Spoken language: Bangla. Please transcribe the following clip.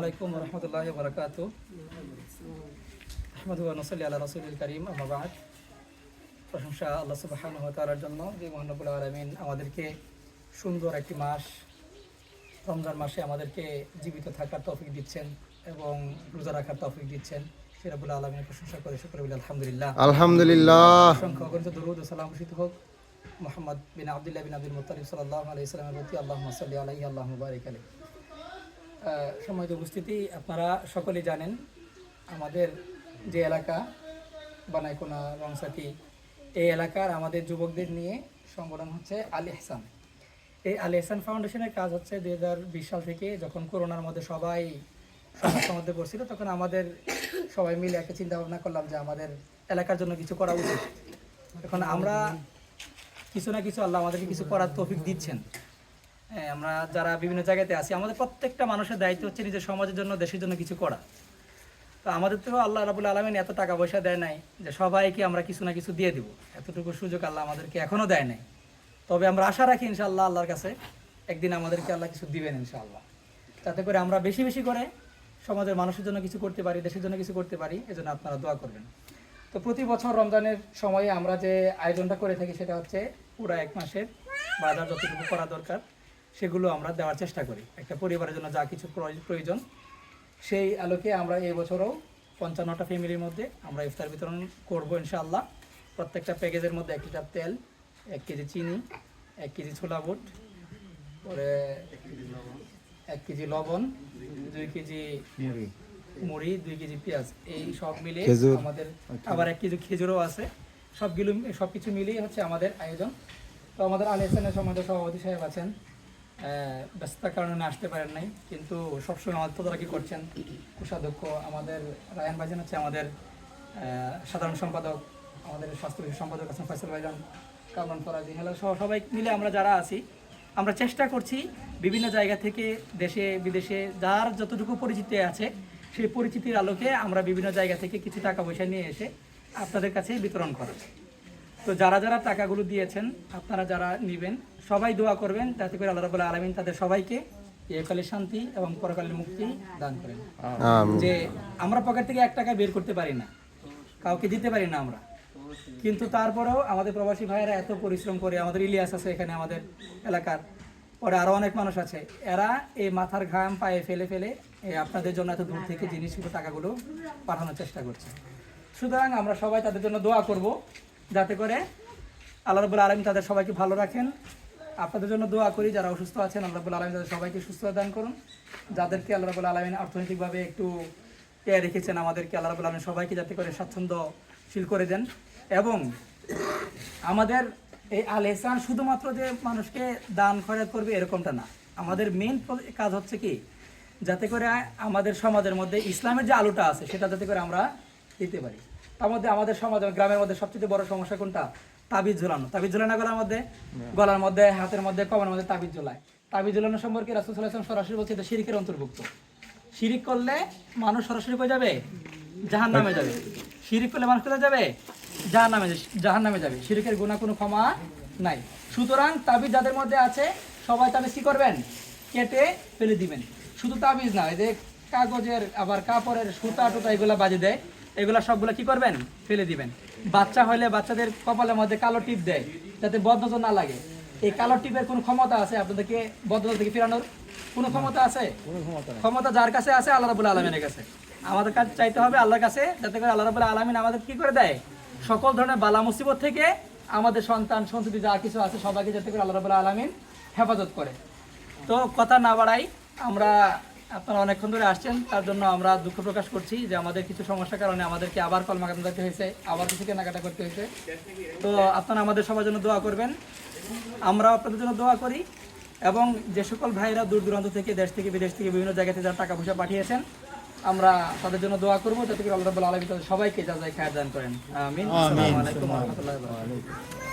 আলাইকুম রহমতুল্লাহ বরকাত আহমদ নসলি আল্লাহ রসুল করিম আমাবাদ প্রশংসা আল্লাহ সুবাহান তালার জন্য যে মহানবুল আলমিন আমাদেরকে সুন্দর একটি মাস রমজান মাসে আমাদেরকে জীবিত থাকার তৌফিক দিচ্ছেন এবং রোজা রাখার তফিক দিচ্ছেন। সিরাবুল আলমিনের প্রশংসা করে শুক্র আলহামদুলিল্লাহ। আলহামদুলিল্লাহ। অসংখ্য অগণিত দরুদ সালাম হোক। মোহাম্মদ বিন আবদুল্লাহ বিন আব্দুল মুতালিব সাল্লাহ আলাইহি সাল্লামের প্রতি আল্লাহ সাল্লি আলাইহি আল্লাহ মুবারিক আলাইহি। সম্মানিত উপস্থিতি আপনারা সকলেই জানেন। আমাদের যে এলাকা, বানাইকোনা, রংসাটি, এই এলাকার আমাদের যুবকদের নিয়ে সংগঠন হচ্ছে আল ইহসান। এই আল ইহসান ফাউন্ডেশনের কাজ হচ্ছে দুই হাজার বিশ সাল থেকে যখন করোনার মধ্যে সবাই সমস্যার মধ্যে পড়ছিল, তখন আমাদের সবাই মিলে একটা চিন্তা ভাবনা করলাম যে আমাদের এলাকার জন্য কিছু করা উচিত। এখন আমরা কিছু না কিছু আল্লাহ আমাদেরকে কিছু করার তৌফিক দিচ্ছেন। আমরা যারা বিভিন্ন জায়গাতে আছি, আমাদের প্রত্যেকটা মানুষের দায়িত্ব হচ্ছে নিজের সমাজের জন্য, দেশের জন্য কিছু করা। তো আমাদের তো আল্লাহ রাবুল আলমিন এত টাকা পয়সা দেয় নাই যে সবাইকে আমরা কিছু না কিছু দিয়ে দিব। এতটুকু সুযোগ আল্লাহ আমাদেরকে এখনও দেয় নাই। তবে আমরা আশা রাখি ইনশাআল্লাহ আল্লাহর কাছে একদিন আমাদেরকে আল্লাহ কিছু দিবেন ইনশাআল্লাহ। তাতে করে আমরা বেশি বেশি করে সমাজের মানুষের জন্য কিছু করতে পারি, দেশের জন্য কিছু করতে পারি, এজন্য আপনারা দোয়া করবেন। তো প্রতি বছর রমজানের সময়ে আমরা যে আয়োজনটা করে থাকি সেটা হচ্ছে পুরো এক মাসের বাজার যতটুকু করা দরকার সেগুলো আমরা দেওয়ার চেষ্টা করি। একটা পরিবারের জন্য যা কিছু প্রয়- প্রয়োজন সেই আলোকে আমরা এই বছরও পঞ্চান্নটা ফ্যামিলির মধ্যে আমরা ইফতার বিতরণ করব ইনশাআল্লাহ। প্রত্যেকটা প্যাকেজের মধ্যে এক লিটার তেল এক কেজি চিনি এক কেজি ছোলা বুট পরে এক কেজি লবণ দুই কেজি মুড়ি দুই কেজি পেঁয়াজ এই সব মিলে আমাদের আবার এক কেজি খেজুরও আছে। সবগুলো সব কিছু মিলিয়ে হচ্ছে আমাদের আয়োজন। তো আমাদের আলী হাসানের সমাজের সভাপতি সাহেব আছেন। ব্যস্ততার কারণে আসতে পারেন নাই, কিন্তু সবসময় আমাদের তদারকি করছেন কোষাধ্যক্ষ। আমাদের রায়ান ভাইজান হচ্ছে আমাদের সাধারণ সম্পাদক, আমাদের স্বাস্থ্য সম্পাদক আছেন ফয়সাল ভাইজান কামরান ফরাজি হেলা সহ সবাই মিলে আমরা যারা আছি, আমরা চেষ্টা করছি বিভিন্ন জায়গা থেকে দেশে, বিদেশে যার যতটুকু পরিচিতি আছে, সেই পরিচিতির আলোকে আমরা বিভিন্ন জায়গা থেকে কিছু টাকা পয়সা নিয়ে এসে আপনাদের কাছে বিতরণ করা। তো যারা যারা টাকাগুলো দিয়েছেন আপনারা যারা নেবেন সবাই দোয়া করবেন যাতে করে আল্লাহ রাবুল্লাহ আলমিন তাদের সবাইকে ইহকালের শান্তি এবং পরকালের মুক্তি দান করেন। যে আমরা পকেট থেকে এক টাকা বের করতে পারি না কাউকে দিতে পারি না আমরা। কিন্তু তারপরেও আমাদের প্রবাসী ভাইয়েরা এত পরিশ্রম করে আমাদের ইলিয়াস আছে এখানে আমাদের এলাকার পরে আরও অনেক মানুষ আছে। এরা এই মাথার ঘাম পায়ে ফেলে ফেলে আপনাদের জন্য এত দূর থেকে জিনিসগুলো টাকাগুলো পাঠানোর চেষ্টা করছে। সুতরাং আমরা সবাই তাদের জন্য দোয়া করব। যাতে করে আল্লাহ রবুল আলম তাদের সবাইকে ভালো রাখেন। আপনাদের জন্য দোয়া করি, যারা অসুস্থ আছেন, আল্লাহ রবুল আলম তাদের সবাইকে সুস্থতা দান করুন। যাদেরকে আল্লাহ রবুল আলমিন অর্থনৈতিকভাবে একটু পেয়ে রেখেছেন, আমাদেরকে আল্লাহ রবুল আলমিন সবাইকে যাতে করে স্বাচ্ছন্দ্যশীল করে দেন। এবং আমাদের এই আল এহসান শুধুমাত্র যে মানুষকে দান খয়রাত করবে এরকমটা না। আমাদের মেন কাজ হচ্ছে কি? যাতে করে আমাদের সমাজের মধ্যে ইসলামের যে আলোটা আছে, সেটা যাতে করে আমরা দিতে পারি। তার মধ্যে আমাদের সমাজ গ্রামের মধ্যে সবচেয়ে বড় সমস্যা কোনটা? তাবিজ ঝোলানো। তাবিজ ঝোলানো গলার মধ্যে গলার মধ্যে হাতের মধ্যে কমের মধ্যে তাবিজ ঝোলায়। তাবিজ ঝোলানো সম্পর্কে রাসুল সরাসরি বলছে এটা শিরিকের অন্তর্ভুক্ত। শিরিক করলে মানুষ সরাসরি হয়ে যাবে? জাহান নামে যাবে। শিরিক করলে মানুষ কোথায় যাবে? জাহান নামে জাহান নামে যাবে। শিরিকের গুণা কোনো ক্ষমা নাই। সুতরাং তাবিজ যাদের মধ্যে আছে সবাই তাবিজ কি করবেন? কেটে ফেলে দিবেন। শুধু তাবিজ না এই যে কাগজের আবার কাপড়ের সুতা টুতা এগুলা বাজে দেয়। এগুলা সবগুলা কি করবেন? ফেলে দিবেন। বাচ্চা হলে বাচ্চাদের কপালের মধ্যে কালো টিপ দেয় যাতে বদনজর না লাগে। এই কালো টিপের কোনো ক্ষমতা আছে আপনাদেরকে বদনজর থেকে ফেরানোর? কোনো ক্ষমতা আছে? ক্ষমতা যার কাছে আছে আল্লাহ রাবুল আলমিনের কাছে। আমাদের কাছে চাইতে হবে আল্লাহর কাছে যাতে করে আল্লাহ রাবুল আলমিন আমাদের কি করে দেয়? সকল ধরনের বালা মুসিবত থেকে আমাদের সন্তান সন্ততি যা কিছু আছে সবাইকে যাতে করে আল্লাহ রাবুল আলমিন হেফাজত করে। তো কথা না বাড়াই আমরা আপনারা অনেকক্ষণ ধরে আসছেন তার জন্য আমরা দুঃখ প্রকাশ করছি যে আমাদের কিছু সমস্যার কারণে আমাদেরকে আবার কলমা কাটাতে হয়েছে আবার কিছু কেনাকাটা করতে হয়েছে। তো আপনারা আমাদের সবার জন্য দোয়া করবেন। আমরাও আপনাদের জন্য দোয়া করি এবং যে সকল ভাইরা দূর দূরান্ত থেকে দেশ থেকে বিদেশ থেকে বিভিন্ন জায়গা থেকে যারা টাকা পয়সা পাঠিয়েছেন আমরা তাদের জন্য দোয়া করব। যাতে করে আল্লাহ আলামিন তাদের সবাইকে যা যায় খায় দান করেন। আমিন। আসসালামু আলাইকুম রাহমাতুল্লাহি